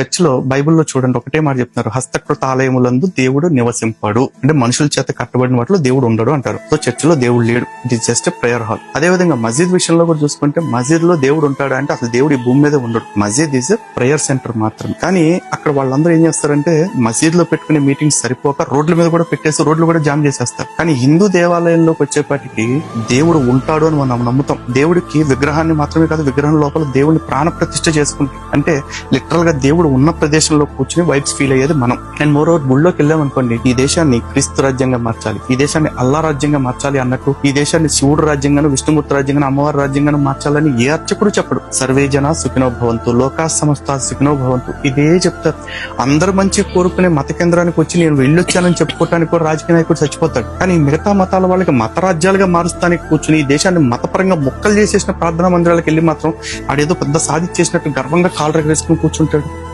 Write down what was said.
చర్చ్లో బైబిల్లో చూడండి ఒకటే మాట చెప్తున్నారు. హస్తకృత ఆలయములందు దేవుడు నివసింపాడు. అంటే మనుషుల చేత కట్టబడిన వాటిలో దేవుడు ఉండడు అంటారు. సో చర్చ్లో దేవుడు లేడు. It is just prayer hall అదే విధంగా మసీద్ విషయంలో కూడా చూసుకుంటే మస్జిద్లో దేవుడు ఉంటాడు అంటే అసలు దేవుడు ఈ భూమి మీద ఉండడు. మసీద్ ఈజ్ ప్రేయర్ సెంటర్ మాత్రం కానీ అక్కడ వాళ్ళందరూ ఏం చేస్తారంటే మస్జిద్లో పెట్టుకునే మీటింగ్స్ సరిపోక రోడ్ల మీద కూడా పెట్టేసి రోడ్లు కూడా జామ్ చేసేస్తారు. కానీ హిందూ దేవాలయంలోకి వచ్చేపాటికి దేవుడు ఉంటాడు అని మనం నమ్ముతాం. దేవుడికి విగ్రహాన్ని మాత్రమే కాదు విగ్రహం లోపల దేవుడిని ప్రాణ ప్రతిష్ఠ చేసుకుంటాం. అంటే లిటరల్గా దేవుడు ఉన్న ప్రదేశంలో కూర్చుని వైబ్స్ ఫీల్ అయ్యేది మనం. అండ్ మోర్ ఓవర్ గుళ్ళోకి వెళ్ళామనుకోండి ఈ దేశాన్ని క్రీస్తు రాజ్యంగా మార్చాలి ఈ దేశాన్ని అల్లా రాజ్యంగా మార్చాలి అన్నట్టు ఈ దేశాన్ని శివుడు రాజ్యంగాను విష్ణుమూర్తి రాజ్యంగాను అమ్మవారి రాజ్యంగాను మార్చాలని ఏ అర్చకుడు చెప్పడు. సర్వే జన సుఖినో భవంతు లోకా సంస్థ సుఖినో భవంతు. ఇదే చెప్తారు. అందరు మంచి కోరుకునే మత కేంద్రానికి వచ్చి నేను వెళ్ళొచ్చానని చెప్పుకోవటానికి కూడా రాజకీయ నాయకుడు చచ్చిపోతాడు. కానీ మిగతా మతాల వాళ్ళకి మత రాజ్యాలుగా మారుస్తానికి కూర్చుని ఈ దేశాన్ని మతపరంగా మొక్కలు చేసేసిన ప్రార్థనా మందిరాలకు వెళ్ళి మాత్రం ఆడేదో పెద్ద సాధించేసినట్టు గర్వంగా కాళ్ళు రగరేసుకుని కూర్చుంటాడు.